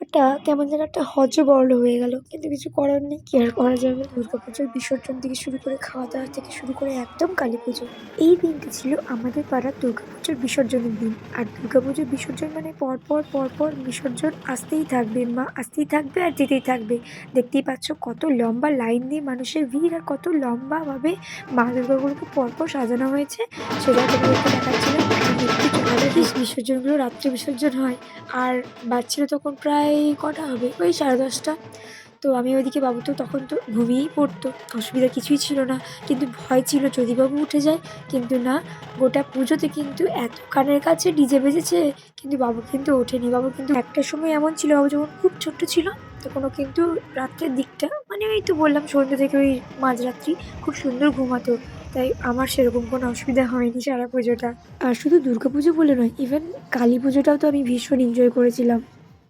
ব্যাপারটা কেমন যেন একটা হজবরল হয়ে গেল। কিন্তু কিছু করার নেই, কি আর করা যাবে? দুর্গা পুজোর বিসর্জন থেকে শুরু করে খাওয়া দাওয়া থেকে শুরু করে একদম কালী পুজো এই দিনটি ছিল আমাদের পাড়ার দুর্গা পুজোর বিসর্জনের দিন। আর দুর্গা পুজোর বিসর্জন মানে পরপর পরপর বিসর্জন আসতেই থাকবে, মা আসতেই থাকবে আর যেতেই থাকবে। দেখতেই পাচ্ছ কত লম্বা লাইন দিয়ে মানুষের ভিড় আর কত লম্বাভাবে মা দুর্গাগুলোকে পরপর সাজানো হয়েছে। সেটা তোমাদেরকে দেখাচ্ছিলাম দেখতে বিসর্জনগুলো রাত্রে বিসর্জন হয়। আর বাচ্চারা তখন প্রায় কটা হবে? ওই সাড়ে দশটা। তো আমি ওইদিকে বাবু তো তখন তো ঘুমিয়েই পড়তো। অসুবিধা কিছুই ছিল না। কিন্তু ভয় ছিল যদি বাবু উঠে যায়, কিন্তু না, গোটা পুজোতে কিন্তু এত কানের কাছে ডিজে বেজেছে, কিন্তু বাবু কিন্তু ওঠেনি। বাবু কিন্তু একটা সময় এমন ছিল, বাবু যখন খুব ছোট্ট ছিল তখন ও কিন্তু রাত্রের দিকটা মানে ওই তো বললাম সন্ধ্যে থেকে ওই মাঝরাত্রি খুব সুন্দর ঘুমাতো। তাই আমার সেরকম কোনো অসুবিধা হয়নি সারা পুজোটা। আর শুধু দুর্গা পুজো বলে নয় ইভেন কালী পুজোটাও তো আমি ভীষণ এনজয় করেছিলাম।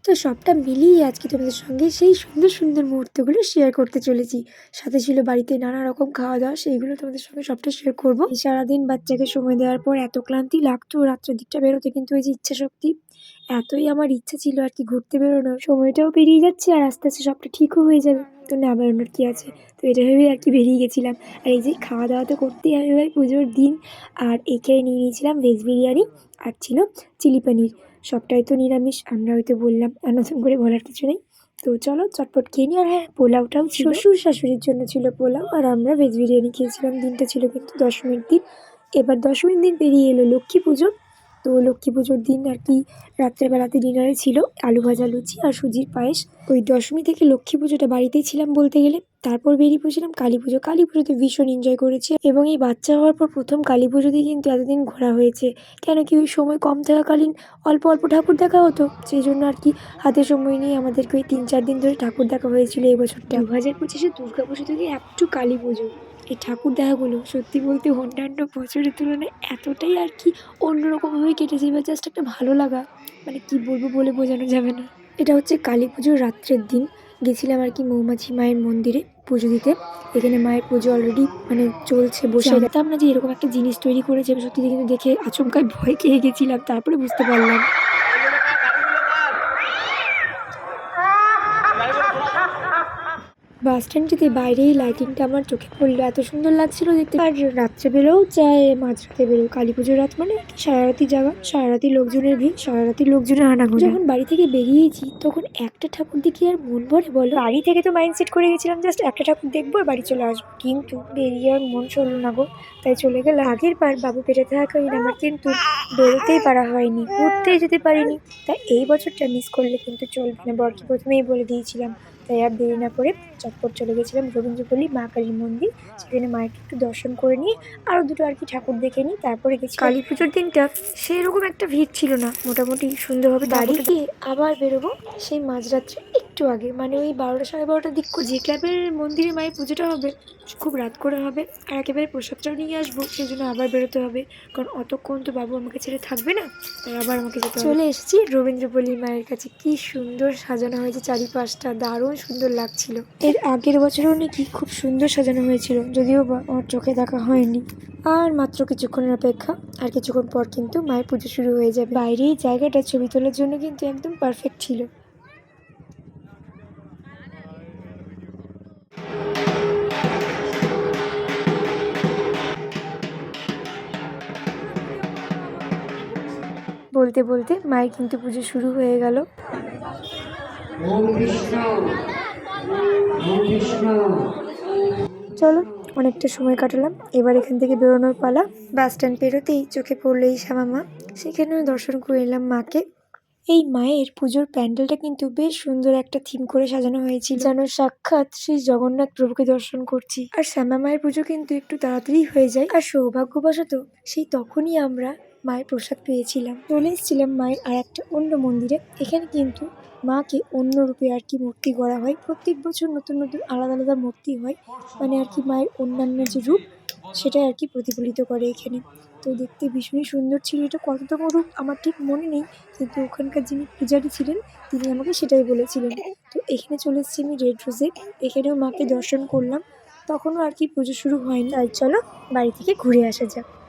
তো সবটা মিলিয়ে আজকে তোমাদের সঙ্গে সেই সুন্দর সুন্দর মুহূর্তগুলো শেয়ার করতে চলেছি। সাথে ছিল বাড়িতে নানা রকম খাওয়া দাওয়া, সেইগুলো তোমাদের সঙ্গে সবটা শেয়ার করব। সারাদিন বাচ্চাকে সময় দেওয়ার পর এত ক্লান্তি লাগতো, রাত্রের দিকটা বেরোতে কিন্তু ওই যে ইচ্ছা শক্তি এতই আমার ইচ্ছা ছিল আর কি ঘুরতে বেরোনোর। সময়টাও পেরিয়ে যাচ্ছে আর আস্তে আস্তে সবটা ঠিকও হয়ে যাবে। তো না বেরোনোর কী আছে? তো এটা ভেবেই আর কি বেরিয়ে গেছিলাম। আর এই যে খাওয়া দাওয়া তো করতেই হবে ভাই পুজোর দিন। আর এখানে নিয়ে নিয়েছিলাম ভেজ বিরিয়ানি আর ছিল চিলি পনির। সবটাই তো নিরামিষ, আমরা হয়তো বললাম, আর নতুন করে বলার কিছু নেই। তো চলো চটপট খেয়ে নিই। আর হ্যাঁ পোলাওটাও শ্বশুর শাশুড়ির জন্য ছিল পোলাও আর আমরা ভেজ বিরিয়ানি খেয়েছিলাম। দিনটা ছিল কিন্তু দশমীর দিন। এবার দশমীর দিন পেরিয়ে এলো লক্ষ্মী পুজো। তো লক্ষ্মী পুজোর দিন আর কি রাত্রেবেলাতে ডিনারে ছিল আলু ভাজা লুচি আর সুজির পায়েস। ওই দশমী থেকে লক্ষ্মী পুজোটা বাড়িতেই ছিলাম বলতে গেলে। তারপর বেরিয়ে পড়েছিলাম কালী পুজো। কালী পুজোতে ভীষণ এনজয় করেছি এবং এই বাচ্চা হওয়ার পর প্রথম কালী পুজোতেই কিন্তু এতদিন ঘোরা হয়েছে। কেন কি ওই সময় কম থাকাকালীন অল্প অল্প ঠাকুর দেখা হতো। সেই জন্য আর কি হাতে সময় নিয়ে আমাদেরকে ওই তিন চার দিন ধরে ঠাকুর দেখা হয়েছিল এই বছরটা দু হাজার পঁচিশে দুর্গা পুজো থেকে একটু কালী পুজো। এই ঠাকুর দেখাগুলো সত্যি বলতে অন্যান্য বছরের তুলনায় এতটাই আর কি অন্যরকমভাবে কেটেছে। বা জাস্ট একটা ভালো লাগা। মানে কি বলব বলে বোঝানো যাবে না। এটা হচ্ছে কালী পুজোর রাত্রের দিন। গেছিলাম আর কি মৌমাছি মায়ের মন্দিরে পুজো দিতে। এখানে মায়ের পুজো অলরেডি মানে চলছে বসে জানতাম না যে এরকম একটা জিনিস তৈরি করেছে। সত্যি কিন্তু দেখে আচমকায় ভয় খেয়ে গেছিলাম। তারপরে বুঝতে পারলাম। বাস স্ট্যান্ডটিতে বাইরেই লাইটিংটা আমার চোখে পড়ল, এত সুন্দর লাগছিল দেখতে। আর রাত্রে বেলেও চায় মাঝরাতে বেরো কালী পুজোর রাত মানে কি সারা রাতি জায়গা সারা রাতি লোকজনের ভিড় সারা রাতি লোকজনের আনাগোনা। যখন বাড়ি থেকে বেরিয়েছি, তখন একটা ঠাকুর দেখি আর মন ভরে বলো, বাড়ি থেকে তো মাইন্ড সেট করে গেছিলাম জাস্ট একটা ঠাকুর দেখব আর বাড়ি চলে আসব। কিন্তু বেরিয়ে আর মন চলল না গো, তাই চলে গেল আগের বার বাবু পেটে থাকাকালীন আমার কিন্তু বেরোতেই পারা হয়নি ঘুরতেই যেতে পারিনি। তাই এই বছরটা মিস করলে কিন্তু চলবে না, বরকে প্রথমেই বলে দিয়েছিলাম। তাই আর দেরি না করে চটপট চলে গেছিলাম রবীন্দ্রপল্লী মা কালী মন্দির। সেখানে মায়ের একটু দর্শন করে নিয়ে আরও দুটো আর কি ঠাকুর দেখে নিই তারপরে গেছি কালী পুজোর দিনটা সেরকম একটা ভিড় ছিল না মোটামুটি সুন্দরভাবে দাঁড়িয়ে গিয়ে আবার বেরোবো সেই মাঝরাত্রে। একটু আগে মানে ওই বারোটা সাড়ে বারোটার দিক যে ক্লাবের মন্দিরে মায়ের পুজোটা হবে, খুব রাত করে হবে, আর একেবারে প্রসাদটাও নিয়ে আসব, সেই জন্য আবার বেরোতে হবে, কারণ অতক্ষণ তো বাবু আমাকে ছেড়ে থাকবে না, তাই আবার আমাকে যেতে চলে এসেছি রবীন্দ্রপল্লী মায়ের কাছে, কি সুন্দর সাজানো হয়েছে চারিপাশটা, দারুণ সুন্দর লাগছিল। এর আগের বছরও নাকি খুব সুন্দর সাজানো হয়েছিল, যদিও আমার চোখে দেখা হয়নি। আর মাত্র কিছুক্ষণের অপেক্ষা, আর কিছুক্ষণ পর কিন্তু মায়ের পুজো শুরু হয়ে যাবে। বাইরে জায়গাটা ছবি তোলার জন্য কিন্তু একদম পারফেক্ট ছিল। বলতে বলতে মায়ের কিন্তু পুজো শুরু হয়ে গেল। চলো, অনেকটা সময় কাটালাম। এবার এখান থেকে বেরোনোর পালা। বাস স্ট্যান্ড পেরোতেই চোখে পড়ল এই শ্যামা সেখানেও দর্শন করে এলাম মাকে। এই মায়ের পুজোর প্যান্ডেলটা কিন্তু বেশ সুন্দর একটা থিম করে সাজানো হয়েছিল। যেন সাক্ষাৎ শ্রী জগন্নাথ প্রভুকে দর্শন করছি। আর শ্যামা মায়ের পুজো কিন্তু একটু তাড়াতাড়ি হয়ে যায়। আর সৌভাগ্যবশত সেই তখনই আমরা মায়ের প্রসাদ পেয়েছিলাম। চলে এসেছিলাম মায়ের আর একটা অন্য মন্দিরে। এখানে কিন্তু মাকে অন্য রূপে আর কি মূর্তি গড়া হয়। প্রত্যেক বছর নতুন নতুন আলাদা আলাদা মূর্তি হয়। মানে আর কি মায়ের অন্যান্য যে রূপ, সেটাই আর কি প্রতিফলিত করে এখানে। তো দেখতে ভীষণই সুন্দর ছিল। এটা কততম রূপ আমার ঠিক মনে নেই। কিন্তু ওখানকার যিনি পূজারি ছিলেন, তিনি আমাকে সেটাই বলেছিলেন। তো এখানে চলে এসেছি আমি রেড রোজে। এখানেও মাকে দর্শন করলাম। তখনও আর কি পুজো শুরু হয়নি। আর চলো বাড়ি থেকে ঘুরে আসা যাক।